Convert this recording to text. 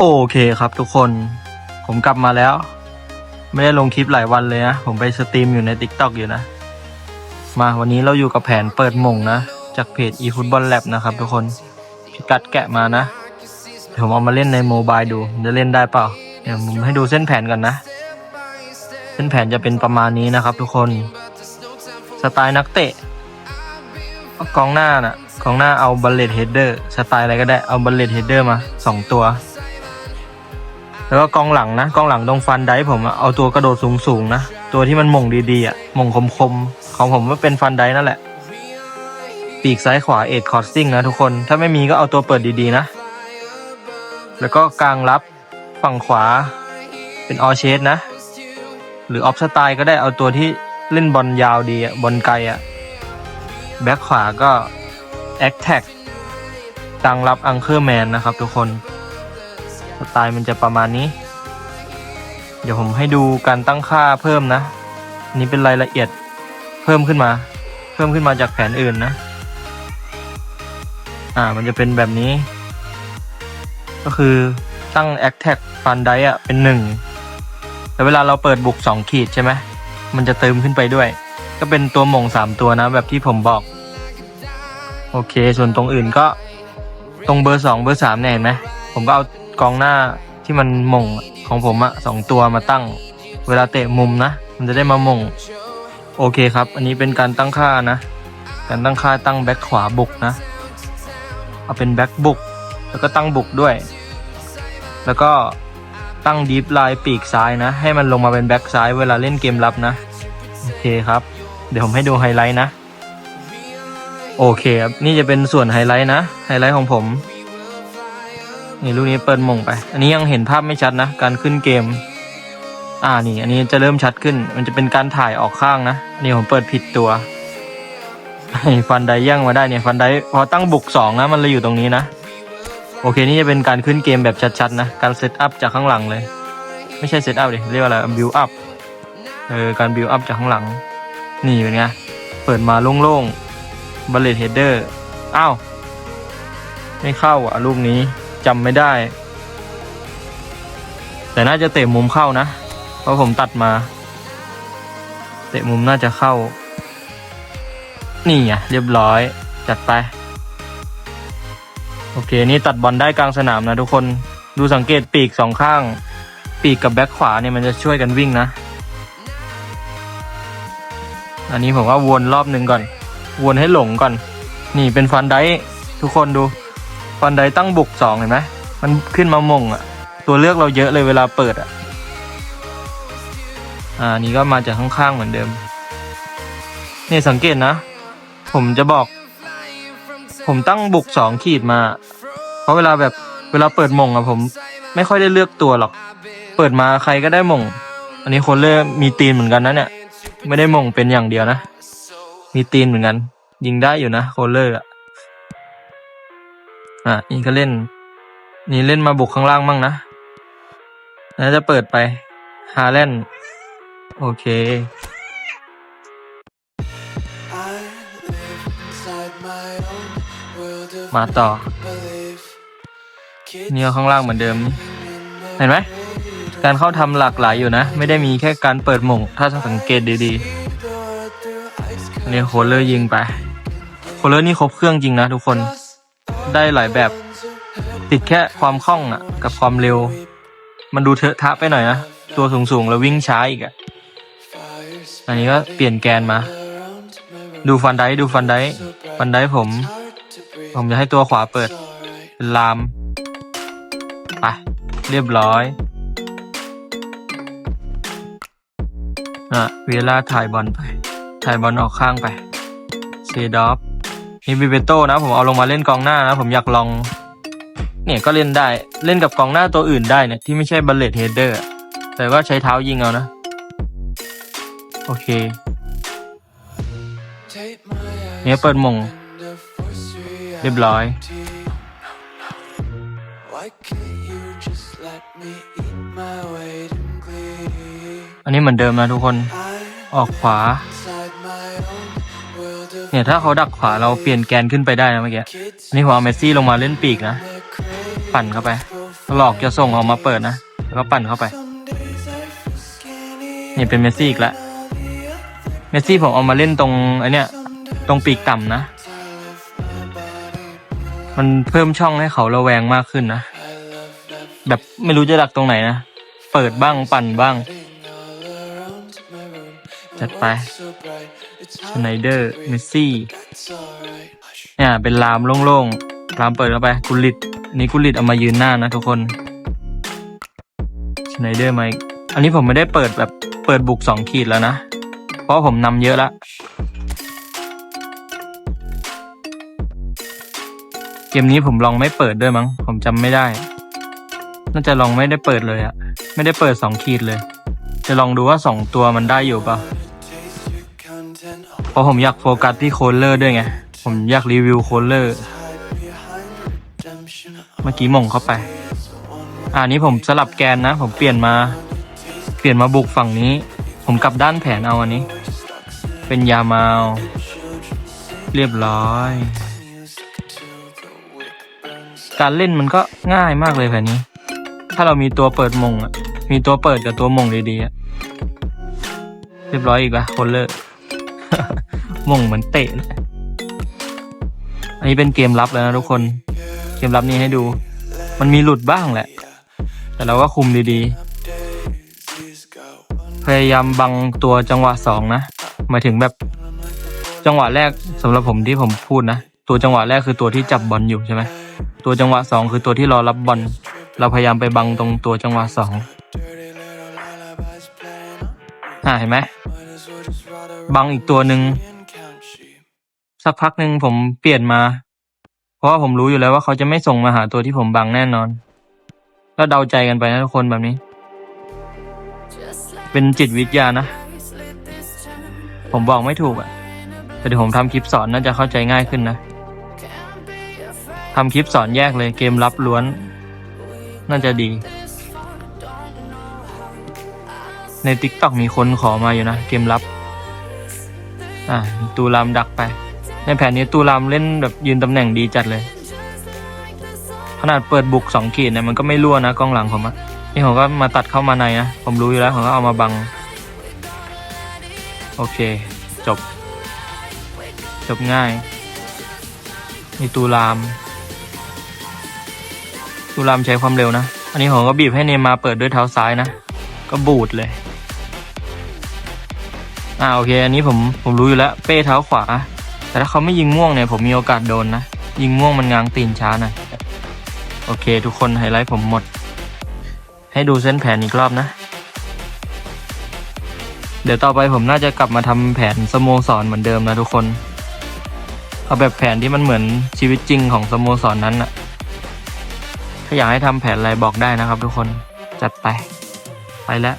โอเคครับทุกคน ผมกลับมาแล้ว ไม่ได้ลงคลิปหลายวันเลยนะ ผมไปสตรีมอยู่ใน t ิ k t o k อยู่นะ มาวันนี้เราอยู่กับแผนเปิดมงนะ จากเพจ eFootball Lab นะครับทุกคนพิกัดแกะมานะ เดี๋ยวผมเอามาเล่นในโมบายดูจะเล่นได้เปล่า เดี๋ยวผมให้ดูเส้นแผนกันนะ เส้นแผนจะเป็นประมาณนี้นะครับทุกคน สไตล์นักเตะกองหน้าน่ะกองหน้าเอาบัลเลตเฮดเดอร์สไตล์อะไรก็ได้เอาบัลเลตเฮดเดอร์มาสองตัว แล้วก็กองหลังนะกองหลังตรงฟันไดผมอะเอาตัวกระโดดสูงสูงๆนะตัวที่มันมงดีๆอะมงคมๆของผมก็เป็นฟันไดนั่นแหละ ปีกซ้ายขวาเอ็ดคอร์สซิ่งนะทุกคนถ้าไม่มีก็เอาตัวเปิดดีๆนะ แล้วก็กลางรับฝั่งขวาเป็นออเชสนะ หรือออฟสไตล์ก็ได้เอาตัวที่เล่นบอลยาวดีอะบอลไกลอะแบ็คขวาก็แอคแท็กกลางรับอังเคอร์แมนนะครับทุกคน สไตล์มันจะประมาณนี้ เดี๋ยวผมให้ดูการตั้งค่าเพิ่มนะนนี้เป็นรายละเอียดเพิ่มขึ้นมา เพิ่มขึ้นมาจากแผนอื่นนะ อ่า มันจะเป็นแบบนี้ ก็คือตั้ง a c t a c ฟันไดอะเป็นหนึ่งแล้วเวลาเราเปิดบุกสองขีดใช่ไหม มันจะเติมขึ้นไปด้วย ก็เป็นตัวหม่งสามตัวนะ แบบที่ผมบอก โอเค ส่วนตรงอื่นก็ตรงเบอร์สองเบอร์สามเนี่ยเห็นไหมผมก็เอา กองหน้าที่มันม่งของผมอะสองตัวมาตั้ง เวลาเตะมุมนะ มันจะได้มาม่งโอเคครับ อันนี้เป็นการตั้งค่านะ การตั้งค่าตั้งแบ็คขวาบุกนะ เอาเป็นแบ็คบุก แล้วก็ตั้งบุกด้วย แล้วก็ตั้งดีฟไลน์ปีกซ้ายนะ ให้มันลงมาเป็นแบ็คซ้ายเวลาเล่นเกมรับนะ โอเคครับ เดี๋ยวผมให้ดูไฮไลท์นะ โอเคครับ นี่จะเป็นส่วนไฮไลท์นะ ไฮไลท์ของผม นี่ลูกนี้เปิดมงไป อันนี้ยังเห็นภาพไม่ชัดนะ การขึ้นเกม อ่านี่ อันนี้จะเริ่มชัดขึ้น มันจะเป็นการถ่ายออกข้างนะนี่ผมเปิดผิดตัวฟันไดย่างมาได้เนี่ยฟันไดพอตั้งบุกสองนะมันเลยอยู่ตรงนี้นะ โอเคนี่จะเป็นการขึ้นเกมแบบชัดๆนะ การเซตอัพจากข้างหลังเลย ไม่ใช่เซตอัพดิเรียกว่าอะไรบิวอัพเออการบิวอัพจากข้างหลัง นี่เป็นไงเปิดมาโล่งๆบัลเลตเฮดเดอร์อ้าวไม่เข้าอะลูกนี้ จำไม่ได้ แต่น่าจะเตะมุมเข้านะ เพราะผมตัดมา เตะมุมน่าจะเข้า นี่ไงเรียบร้อยจัดไป โอเค นี่ตัดบอลได้กลางสนามนะทุกคนดูสังเกตปีกสองข้าง ปีกกับแบ็คขวาเนี่ยมันจะช่วยกันวิ่งนะ อันนี้ผมว่าวนรอบหนึ่งก่อน วนให้หลงก่อน นี่เป็นฟันไดค์ทุกคนดู ฟันไดตั้งบุกสองเห็นไหมมันขึ้นมามงอะตัวเลือกเราเยอะเลยเวลาเปิดอะอ่านี่ก็มาจากข้างๆเหมือนเดิมนี่สังเกตนะ ผมจะบอก ผมตั้งบุกสองขีดมา เพราะเวลาแบบเวลาเปิดมงอะผม ไม่ค่อยได้เลือกตัวหรอก เปิดมาใครก็ได้มง อันนี้คนเล่มีตีนเหมือนกันนะเนี่ย ไม่ได้มงเป็นอย่างเดียวนะ มีตีนเหมือนกัน ยิงได้อยู่นะโคเลอร์อะ อะนี่ก็เล่น นี่เล่นมาบุกข้างล่างมั่งนะแล้วจะเปิดไป ฮาแลนโอเคมาต่อเนี่ก็ข้างล่างเหมือนเดิมนี่เห็นไหม การเข้าทำหลากหลายอยู่นะ ไม่ได้มีแค่การเปิดหม่ง ถ้าสังเกตดีๆอันนี้โคลเลอร์ยิงไป โคลเลอร์นี่ครบเครื่องจริงนะทุกคน ได้หลายแบบ ติดแค่ความคล่องอะกับความเร็ว มันดูเทอะทะไปหน่อยนะ ตัวสูงๆ แล้ววิ่งช้าอีกอะอันนี้ก็เปลี่ยนแกนมา ดูฟันไดค์ดูฟันไดค์ฟันไดค์ผม ผมจะให้ตัวขวาเปิดเป็นลามไปเรียบร้อยอะเวลาถ่ายบอลไป ถ่ายบอลออกข้างไป เซดอฟ นี่บิเบโต้นะผมเอาลงมาเล่นกองหน้านะผมอยากลอง เนี่ยก็เล่นได้เล่นกับกองหน้าตัวอื่นได้เนี่ยที่ไม่ใช่บัลเลตเฮดเดอร์แต่ก็ใช้เท้ายิงเอานะ โอเคเนี่ยเปิดมง เรียบร้อย อันนี้เหมือนเดิมนะทุกคน ออกขวา เนี่ยถ้าเขาดักขวาเราเปลี่ยนแกนขึ้นไปได้นะเมื่อกี้อันนี้ผมเอาเมสซี่ลงมาเล่นปีกนะ ปั่นเข้าไป หลอกจะส่งออกมาเปิดนะ แล้วก็ปั่นเข้าไปนี่เป็นเมสซี่อีกแล้วเมสซี่ผมเอามาเล่นตรงไอเนี้ยตรงปีกต่ำนะ มันเพิ่มช่องให้เขาระแวงมากขึ้นนะ แบบไม่รู้จะดักตรงไหนนะ เปิดบ้างปั่นบ้าง จัดไป ชไนเดอร์เมสซี่เนี่ยเป็นลามโล่งๆลามเปิดเข้าไปกุลิตอันนี้กุลิตเอามายืนหน้านะทุกคนชไนเดอร์มาอีกอันนี้ผมไม่ได้เปิดแบบเปิดบุกสองขีดแล้วนะ เพราะผมนำเยอะละเกมนี้ผมลองไม่เปิดด้วยมั้ง ผมจำไม่ได้ น่าจะลองไม่ได้เปิดเลยอะไม่ได้เปิดสองขีดเลย จะลองดูว่าสองตัวมันได้อยู่เปล่า เพราะผมอยากโฟกัสที่โคลเลอร์ด้วยไง ผมอยากรีวิวโคลเลอร์ เมื่อกี้ม่งเข้าไป อ่านี้ผมสลับแกนนะ ผมเปลี่ยนมา เปลี่ยนมาบุกฝั่งนี้ ผมกลับด้านแผนเอาอันนี้ เป็นยามาว เรียบร้อย การเล่นมันก็ง่ายมากเลยแผนนี้ ถ้าเรามีตัวเปิดมงอะมีตัวเปิดกับตัวมงดีๆเรียบร้อยอีกละโคลเลอร์ มงเหมือนเตะเลยอันนี้เป็นเกมลับแล้วนะทุกคน เกมลับนี้ให้ดู มันมีหลุดบ้างแหละ แต่เราก็คุมดีๆ พยายามบังตัวจังหวะสองนะหมายถึงแบบจังหวะแรกสำหรับผมที่ผมพูดนะ ตัวจังหวะแรกคือตัวที่จับบอลอยู่ใช่ไหมตัวจังหวะสองคือตัวที่รอรับบอลเราพยายามไปบังตรงตัวจังหวะสองอ่าเห็นไหม บังอีกตัวหนึ่งสักพักหนึ่งผมเปลี่ยนมา เพราะว่าผมรู้อยู่แล้วว่าเขาจะไม่ส่งมาหาตัวที่ผมบังแน่นอน แล้วเดาใจกันไปนะทุกคนแบบนี้ เป็นจิตวิทยานะ ผมบอกไม่ถูกอะแต่เดี๋ยวผมทำคลิปสอนน่าจะเข้าใจง่ายขึ้นนะทำคลิปสอนแยกเลยเกมลับล้วน น่าจะดี ใน t ิ k t o k มีคนขอมาอยู่นะ เกมลับ อ่าตูรามดักไป ในแผนนี้ตูรามเล่นแบบยืนตำแหน่งดีจัดเลย ขนาดเปิดบุกสองขีดเนี่ยมันก็ไม่รั่วนะกล้องหลังผมอะนี่ผมก็มาตัดเข้ามาในนะ ผมรู้อยู่แล้ว ผมก็เอามาบัง โอเค จบ จบง่าย มีตูราม ตูรามใช้ความเร็วนะ อันนี้ผมก็บีบให้เนมาเปิดด้วยเท้าซ้ายนะ ก็บูดเลย อ่าโอเค อันนี้ผมผมรู้อยู่แล้ว เป้เท้าขวา แต่ถ้าเขาไม่ยิงม่วงเนี่ยผมมีโอกาสโดนนะ ยิงม่วงมันง้างตีนช้าหนะโอเค ทุกคนไฮไลท์ผมหมด ให้ดูเส้นแผนอีกรอบนะ เดี๋ยวต่อไปผมน่าจะกลับมาทำแผนสโมสรเหมือนเดิมนะทุกคนเอาแบบแผนที่มันเหมือนชีวิตจริงของสโมสรนนั้นอะถ้าอยากให้ทำแผนอะไรบอกได้นะครับทุกคนจัดไป ไปแล้ว